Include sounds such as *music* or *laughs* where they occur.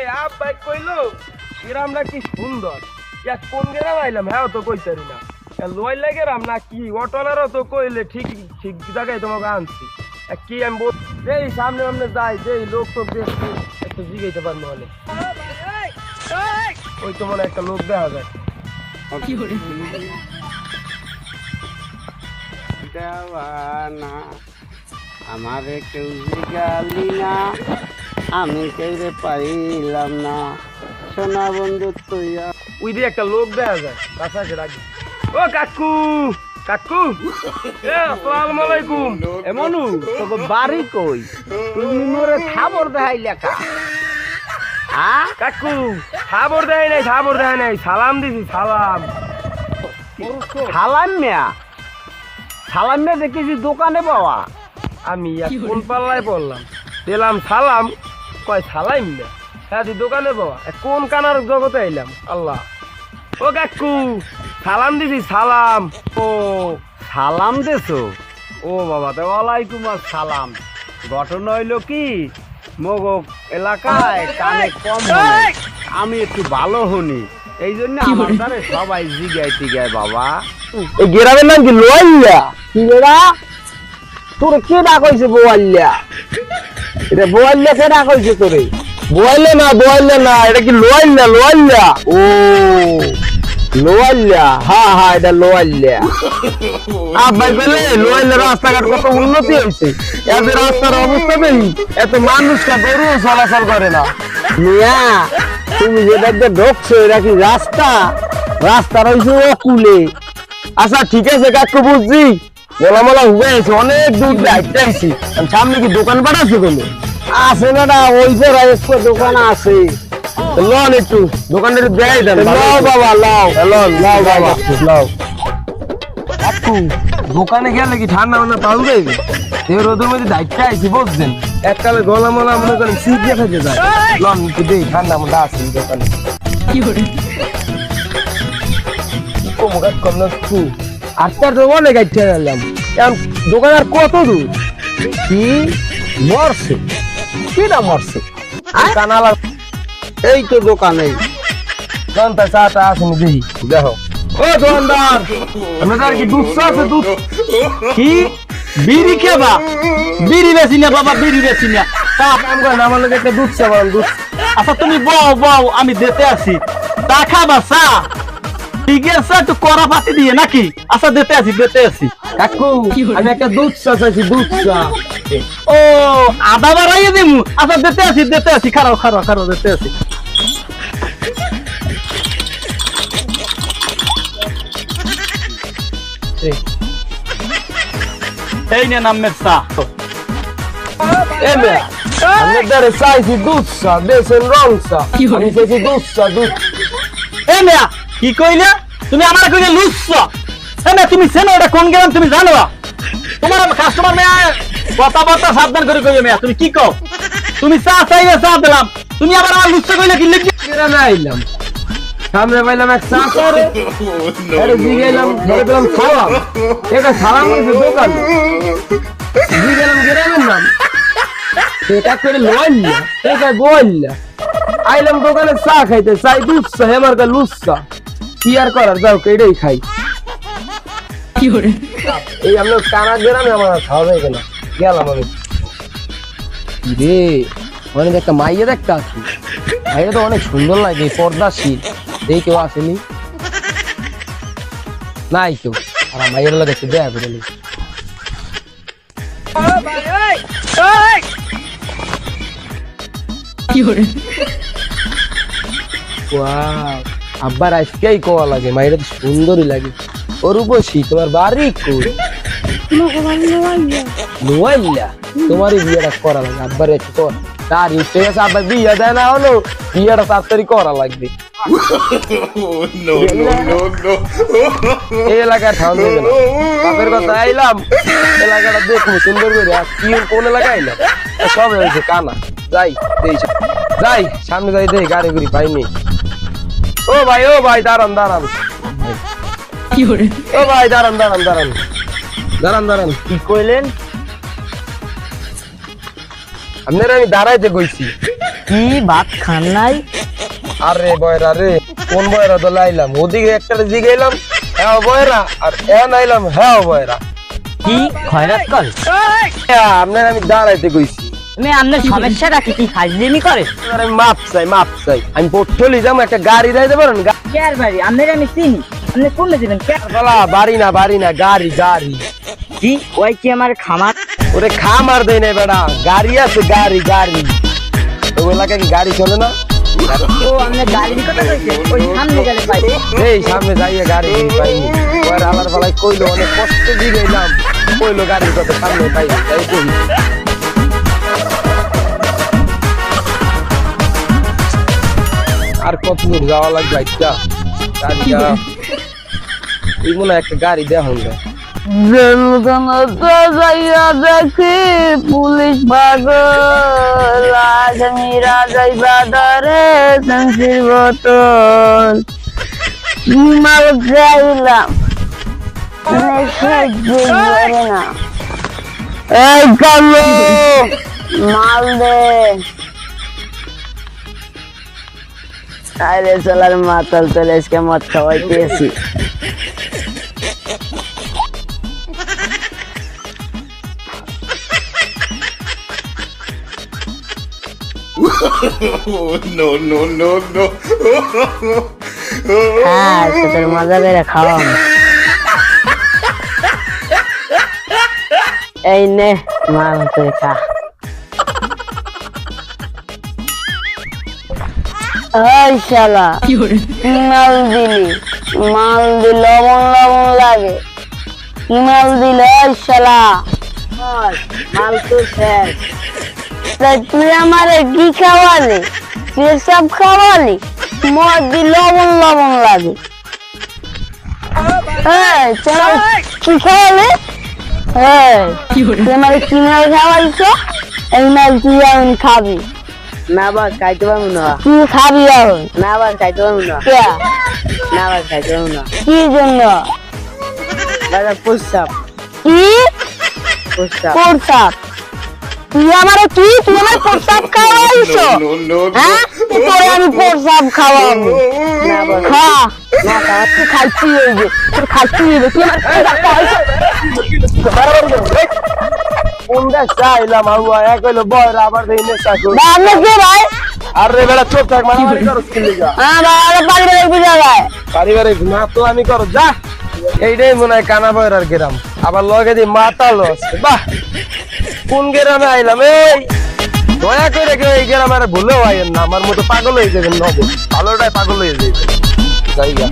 এই up bike কইলো গ্রামটা কি সুন্দর। এক কোন গ্রাম আইলাম হ্যাঁ তো কইতারি না। লয় লাগে রাম না কি অটোলারও তো কইলে ঠিক ঠিক জায়গায় তোমাকে আনছি। কি আমি বল এই সামনে সামনে যাই যে লোক তো দেখছি একটু জিগাইতে পারব হলে। ওই তো মনে একটা লোক দেখা যায়। দেওয়ানা আমারে কেউ জিগালি না। আমি কেউরে পাইলাম না। সোনা বন্ধু, তুই ওই দিয়ে একটা লোক দেখা যায় কাছাকাছি রাখি ও, কাকু কাকু। আসসালামু আলাইকুম। এমনু তোকে বাড়ি কই? তুমি মোরে খাবর দেখাই লেখা। আ? কাকু খাবার দেয় নাই খাবার দেয় নাই। সালাম দিছি, সালাম। সালাম মিয়া। সালাম মিয়া দেখেছি দোকানে পাওয়া। আমি কোন পাল্লায় পড়লাম পেলাম সালাম। কয় সালাইম না হ্যাঁ দোকানে বাবা কোন কানার জগতে আইলাম? আল্লাহ। ও কাকু সালাম দিছি সালাম। ও সালাম দেছো? ও বাবা তো ওয়ালাইকুম সালাম ঘটনা হইল কি? মগ এলাকায় কানে কম আমি একটু ভালো হনি। এই জন্য আমার দ্বারা সবাই জিগায় টিগায় বাবা। এই গ্রামের নাম কি? লোয়াইয়া? কি বেড়া? তোর কে ডাক হয়েছে বোয়াল্লা এটা বোয়াল্লা কে ডাক হয়েছে তোরে বোয়াইলে না বোয়াইলে না এটা কি লোয়াইল্লা লোয়াইল্লা ও লোয়াল্লা হ্যাঁ হ্যাঁ এটা লোয়াল্লা। আব্বাই বলে লোয়াইল্লা রাস্তাঘাট কত উন্নতি হয়েছে এত রাস্তার অবস্থা নেই এত মানুষটা গরু চলাচল করে না। মিয়া তুমি যেটা দিয়ে ঢুকছো এটা কি রাস্তা? রাস্তা রয়েছে ও কুলে আচ্ছা ঠিক আছে কাকু বুঝছি। মোলা মোলা হুবে আছে অনেক দূর দায়িত্ব আইছি সামনে কি দোকান পাট আছে কোনো আছে না না ওই যে একটু দোকান আছে। লন একটু দোকানটা একটু দেখাই দেন। লাও বাবা লাও। লন লাও বাবা লাও। কাকু দোকানে গেলে কি ঠান্ডা মান্ডা পাল দেবে এই রোদের মধ্যে দায়িত্ব আইছি বুঝছেন? এককালে গলা মলা মনে করেন শীত দেখাতে যায়। লন একটু দেই ঠান্ডা মান্ডা আছে দোকানে। কমকাত কম না একটু আটটার তো অনেক গাইতে এলাম এখন দোকান আর কত দূর? কি? মরছে। কি না মরছে? কানালা এই তো দোকানে। জনতা চাটা আসেনি দেখি। দেখো। ও দোকানদার! আপনাদের কি দুধ আছে দুধ? কি? বিড়ি খেবা? বিড়ি বেশি না বাবা বিড়ি বেশি না। তা কাম করেন আমার লোক একটা দুধ চা দুধ। আচ্ছা তুমি বও বও আমি দিতে আছি। তা খাবা চা? ঠিক আছে একটু কড়া পাতি দিয়ে নাকি? আচ্ছা দিতে আছি দিতে আছি। কাকু আমি একটা দুধ চা চাইছি দুধ চা। *laughs* ও আদা বাড়াইয়ে দিমু? আচ্ছা দিতে আছি দিতে আছি। খারাপ খারাপ খারাপ দিতে আছি। এই। নে নামের চা। এ মেয়া আমি দ্বারে চাইছি দুধ চা দেশের রং চা। আমি চাইছি দুধ দুধ। এ মেয়া কি কইলে? তুমি আমার কইলে লুচ্ছ। মেয়া তুমি চেনো এটা কোন গেলাম তুমি জানো? তোমার কাস্টমার মেয়া কথাবার্তা সাবধান করে কইবে মেয়া তুমি কি কও? তুমি চা চাইলে চা দিলাম তুমি আবার আমার লুচ্ছ কইলে কি লিখি? গ্রামে আইলাম? সামনে পাইলাম এক চা *laughs* করে আরে জিগাইলাম ধরে পেলাম সালাম এটা সালাম হয়েছে দোকান। জিগাইলাম গ্রামের নাম সেটা করে লইল্লা সেটা বললা আইলাম দোকানে চা খাইতে চাই দুধ চা হেমার কা লুচ চা কি আর করার? যাও এটাই খাই। এই আমরা কানা গ্রামে আমার খাওয়া কিনা গেলাম। আমি। রে অনেক একটা মাইয়া দেখতে আছি মাইয়া তো অনেক সুন্দর লাগে পর্দাশীল এই কেউ আসেনি। নাই কেউ। আর মাইয়ের লাগে একটু দেয়া করে? নি। Wow, আব্বার আজকেই কোয়া লাগে মায়ের তো সুন্দরই লাগে। অরূপসী তোমার বাড়ি কই? নোয়াইলা তোমারই বিয়েটা করা লাগে আব্বার একটু কর। তার ইচ্ছে আব্বার বিয়ে দেয় না হলো বিয়েটা তাড়াতাড়ি করা লাগবে। বাপের কথা আইলাম এলাকাটা দেখব সুন্দর করে। আর কি কোন এলাকায় সব হয়েছে কানা। যাই যাই সামনে যাই দেই গাড়ি গুড়ি পাইনি। ও ভাই ও ভাই দাঁড়ান দাঁড়ান। কি করে? ও ভাই দাঁড়ান দাঁড়ান দাঁড়ান। দাঁড়ান দাঁড়ান। কি কইলেন? আপনারা আমি দাঁড়াইতে কইছি। কি ভাত খান নাই? আরে বয়রা রে কোন বয়রা তো লাইলাম? ওদিকে একটা জিগাইলাম হ্যাঁ বয়রা আর এ নাইলাম হ্যাঁ বয়রা। কি খয়রাত হ্যাঁ, আপনার আমি দাঁড়াইতে কইছি। আমি আপনার সমস্যাটা কি কি ফাজলিমি করে? আর মাপ চাই মাপ চাই। আমি পটলি যাব একটা গাড়ি যাইতে পারেন? কেয়ার বাড়ি আপনার আমি চিনি আপনি কোনটা দিবেন গালা বাড়ি। না বাড়ি না গাড়ি গাড়ি। কি? ওই কি আমার খামার? ওরে খামার দেয় না বেড়া। গাড়ি আছে গাড়ি গাড়ি। ওই এলাকায় কি গাড়ি চলে না? ও আপনার গাড়ির কথা কইছে? ওই সামনে গেলে পাই এই সামনে যাইয়ে গাড়ি ওর আলার বেলায় কইলো অনেক কষ্ট দিয়ে গেলাম কইলো গাড়ির কথা সামনে পাই তাই কই আর কত দূর যাওয়া লাগবে একটা গাড়িটা এই মনে একটা গাড়ি যাইয়া দেখি, পুলিশ মাল দে। আরে চলার মাতাল চলে আজকে মদ খাওয়াইতেছি no, no, no, no. হ্যাঁ তোদের মজা করে খাওয়াম এই নে মাল তুই খা ওই শালা মাল দিলি মাল দিল লবণ লবণ লাগে। মাল দিল ওই শালা মাল তো শেষ। তাই তুই আমারে কি খাওয়ালি? তুই সব খাওয়ালি? মদ দি লবণ লবণ লাগে। আমারে কি খাওয়ালি? এই, তুই আমারে কি মাল খাওয়াইছ? এই মাল তুই এখন খাবি। না বাস খাইতে পারব না কি খাবি এখন না বাস খাইতে পারব না না বাস খাইতে পারব না কি জন্য দাদা প্রস্তাব কি প্রস্তাব তুই আমার কি তুই আমার প্রস্তাব খাওয়াইছো হ্যাঁ তোরে আমি প্রস্তাব খাওয়াবো খা না খা তুই খাইছি এই যে তোর খাইছি এই যে তুই আমার প্রস্তাব খাওয়াইছো কোনটা চাইলাম আবুয়া এক হইল বয়রা আবার দেই নেশা করি বাবা কে ভাই? আরে বেড়া চোখ থাক মারামারি করো স্কুলে যা হ্যাঁ বাবা পারিবারিক বুঝা যায় পারিবারিক না তো আমি করো যা। এইটাই মনে হয় কানা বয়রার গ্রাম। আবার লগে দি মাতালো বাহ! কোন গ্রামে আইলাম? এই! দয়া করে কেউ এই গ্রামে আর ভুলেও আইয়েন না। আমার মতো পাগল হয়ে যাবেন নব ভালোটাই পাগল হয়ে যাবে জায়গা